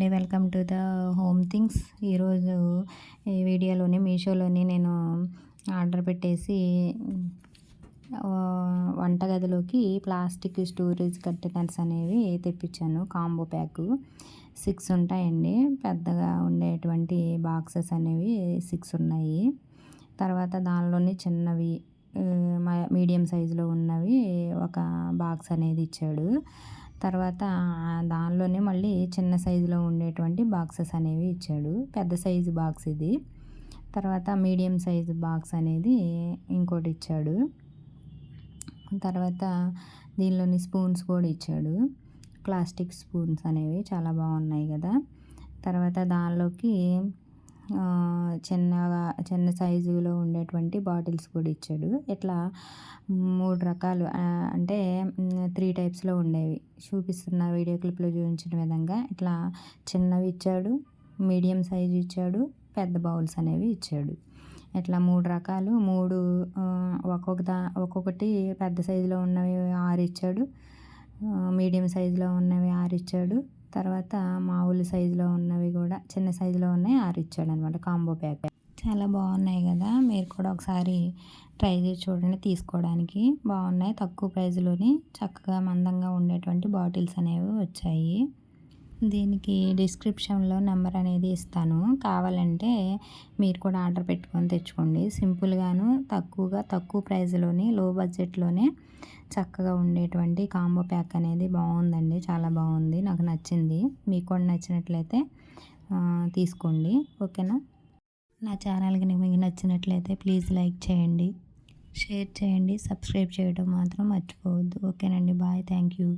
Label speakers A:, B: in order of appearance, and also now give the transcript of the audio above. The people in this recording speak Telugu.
A: అండి. Welcome to the home things. ఈరోజు ఈ వీడియోలోని మీషోలోని నేను ఆర్డర్ పెట్టేసి వంటగదిలోకి ప్లాస్టిక్ స్టోరేజ్ కంటైనర్స్ అనేవి తెప్పించాను. కాంబో ప్యాక్ సిక్స్ ఉంటాయండి. పెద్దగా ఉండేటువంటి బాక్సెస్ అనేవి సిక్స్ ఉన్నాయి. తర్వాత దానిలోని చిన్నవి మీడియం సైజులో ఉన్నవి ఒక బాక్స్ అనేది ఇచ్చాడు. తర్వాత దానిలోనే మళ్ళీ చిన్న సైజులో ఉండేటువంటి బాక్సెస్ అనేవి ఇచ్చాడు. పెద్ద సైజు బాక్స్ ఇది. తర్వాత మీడియం సైజు బాక్స్ అనేది ఇంకోటి ఇచ్చాడు. తర్వాత దీనిలోని స్పూన్స్ కూడా ఇచ్చాడు. ప్లాస్టిక్ స్పూన్స్ అనేవి చాలా బాగున్నాయి కదా. తర్వాత దానిలోకి చిన్నగా చిన్న సైజులో ఉండేటువంటి బాటిల్స్ కూడా ఇచ్చాడు. ఇట్లా మూడు రకాలు అంటే త్రీ టైప్స్లో ఉండేవి. చూపిస్తున్న వీడియో క్లిప్లో చూపించిన విధంగా ఇట్లా చిన్నవి ఇచ్చాడు మీడియం సైజు ఇచ్చాడు పెద్ద బౌల్స్ అనేవి ఇచ్చాడు. ఇట్లా మూడు రకాలు మూడు ఒక్కొక్క దా ఒక్కొక్కటి పెద్ద సైజులో ఉన్నవి ఆరు ఇచ్చాడు మీడియం సైజులో ఉన్నవి ఆరు ఇచ్చాడు తర్వాత మామూలు సైజులో ఉన్నవి కూడా చిన్న సైజులో ఉన్నాయి ఆరు ఇచ్చాడు అనమాట కాంబో ప్యాక్. చాలా బాగున్నాయి కదా మీరు కూడా ఒకసారి ట్రై చేసి చూడండి తీసుకోవడానికి. బాగున్నాయి తక్కువ ప్రైస్లోని చక్కగా మందంగా ఉండేటువంటి బాటిల్స్ అనేవి వచ్చాయి. దీనికి డిస్క్రిప్షన్లో నెంబర్ అనేది ఇస్తాను. కావాలంటే మీరు కూడా ఆర్డర్ పెట్టుకొని తెచ్చుకోండి. సింపుల్గాను తక్కువగా తక్కువ ప్రైస్లోని లో బడ్జెట్లోనే చక్కగా ఉండేటువంటి కాంబో ప్యాక్ అనేది బాగుందండి. చాలా బాగుంది. నాకు నచ్చింది. మీకు కూడా నచ్చినట్లయితే తీసుకోండి. ఓకేనా? నా ఛానల్కి మీకు నచ్చినట్లయితే ప్లీజ్ లైక్ చేయండి. షేర్ చేయండి. సబ్స్క్రైబ్ చేయడం మాత్రం మర్చిపోవద్దు. ఓకేనండి. బాయ్. Thank you.